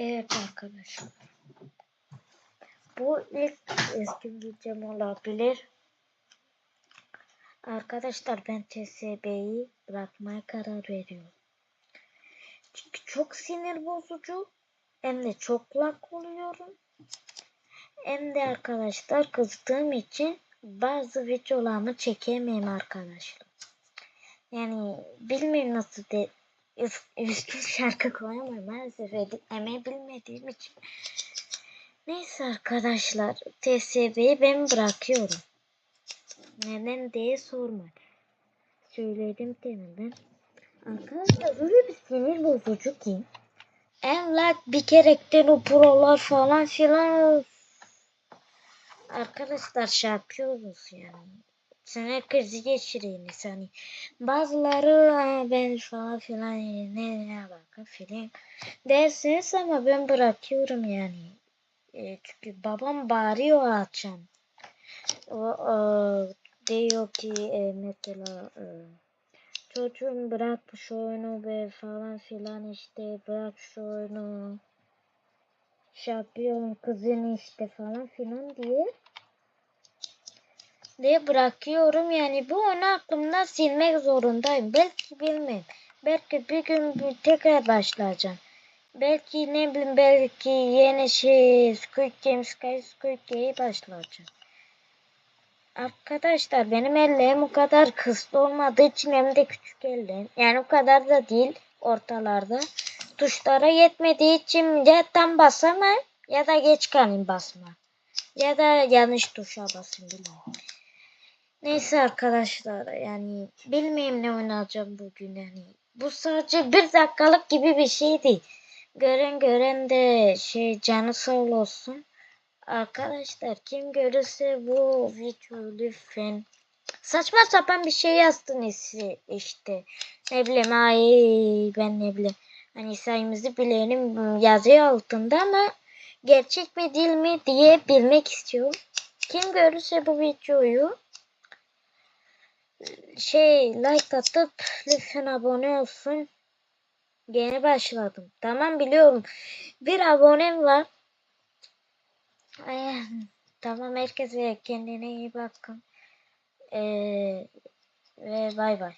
Evet arkadaşlar. Bu ilk eski videom olabilir. Arkadaşlar ben TSB'yi bırakmaya karar veriyorum. Çünkü çok sinir bozucu. Hem de çok lak oluyorum. Hem de arkadaşlar kızdığım için bazı videolarımı çekemeyim arkadaşlar. Yani bilmiyorum nasıl de üstün şarkı koyamam maalesef editlemeyi bilmediğim için. Neyse arkadaşlar TSB'yi ben bırakıyorum. Neden diye sormayın. Söyledim demeden. Arkadaşlar öyle bir sinir bozucu ki. En like bir kerekten o prolar falan filan. Arkadaşlar şey yapıyoruz yani. Sinir krizi geçiriniz hani. Bazıları ben falan filan ne ne bakın filan dersiniz ama ben bırakıyorum yani. E, çünkü babam bağırıyor akşam. O, o diyor ki e, mesela e, çocuğum bırak şu oyunu be falan filan işte bırak şu oyunu şey yapıyorum kızın işte falan filan diye diye bırakıyorum yani bu onu aklımdan silmek zorundayım belki bilmem belki bir gün tekrar başlayacağım belki ne bileyim belki yeni şey Squid Game Sky Squid Game'e başlayacağım Arkadaşlar benim ellerim o kadar kısıtlı olmadığı için hem de küçük ellerim. Yani o kadar da değil ortalarda. Tuşlara yetmediği için ya tam basamam ya da geç kalayım basma. Ya da yanlış tuşa basayım bilmiyorum. Neyse arkadaşlar yani bilmeyeyim ne oynayacağım bugün yani. Bu sadece bir dakikalık gibi bir şeydi. Gören gören de şey canı sağ olsun. Arkadaşlar kim görürse bu videoyu lütfen saçma sapan bir şey yazdınız işte. Ne bileyim ay ben ne bileyim. Hani sayımızı bilelim yazıyor altında ama gerçek mi değil mi diye bilmek istiyorum. Kim görürse bu videoyu şey like atıp lütfen abone olsun. Yeni başladım. Tamam biliyorum. Bir abonem var. Ay, tamam herkese kendine iyi bakın. Ee, ve bay bay.